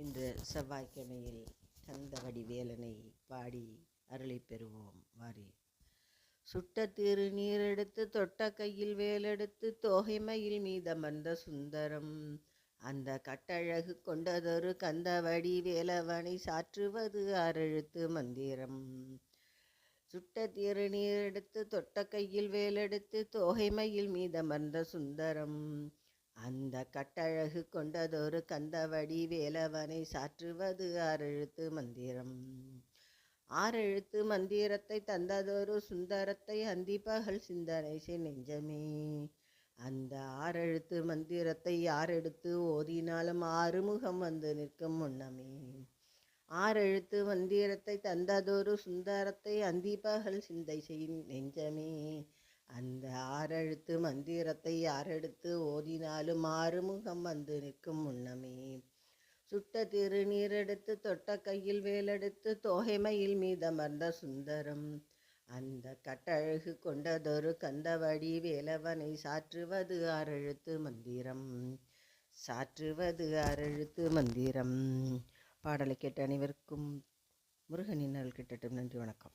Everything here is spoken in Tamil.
இன்று செவ்வாய்க்கிழமையில் கந்தவடி வேலனை பாடி அருளை பெறுவோம் வாரி. சுட்ட திருநீர் எடுத்து தொட்ட கையில் வேலெடுத்து தோகைமையில் மீதமர்ந்த சுந்தரம். அந்த கட்டழகு கொண்டதொரு கந்தவடி வேலவனை சாற்றுவது ஆறெழுத்து மந்திரம். சுட்ட திருநீர் எடுத்து தொட்ட கையில் வேலெடுத்து தோகைமையில் மீதமர்ந்த சுந்தரம். அந்த கட்டழகு கொண்டதொரு கந்தவடி வேலவனை சாற்றுவது ஆறெழுத்து மந்திரம். ஆறெழுத்து மந்திரத்தை தந்ததொரு சுந்தரத்தை அந்திப்பகல் சிந்தனை செய் நெஞ்சமே. அந்த ஆறெழுத்து மந்திரத்தை யாரெடுத்து ஓதினாலும் ஆறுமுகம் வந்து நிற்கும் முன்னமே. ஆறெழுத்து மந்திரத்தை தந்ததொரு சுந்தரத்தை அந்திப்பகல் சிந்தை செய் நெஞ்சமே. அந்த ஆறெழுத்து மந்திரத்தை யாரெடுத்து ஓதினாலும் ஆறுமுகம் வந்து நிற்கும் முன்னமே. சுட்ட திருநீர் எடுத்து தொட்ட கையில் வேலெடுத்து தோகைமையில் மீதமர்ந்த சுந்தரம். அந்த கட்டழகு கொண்டதொரு கந்தவடி வேலவனை சாற்றுவது ஆறெழுத்து மந்திரம். சாற்றுவது ஆறெழுத்து மந்திரம். பாடலை கேட்ட அனைவருக்கும் முருகனின் அருள் கிட்டட்டும். நன்றி வணக்கம்.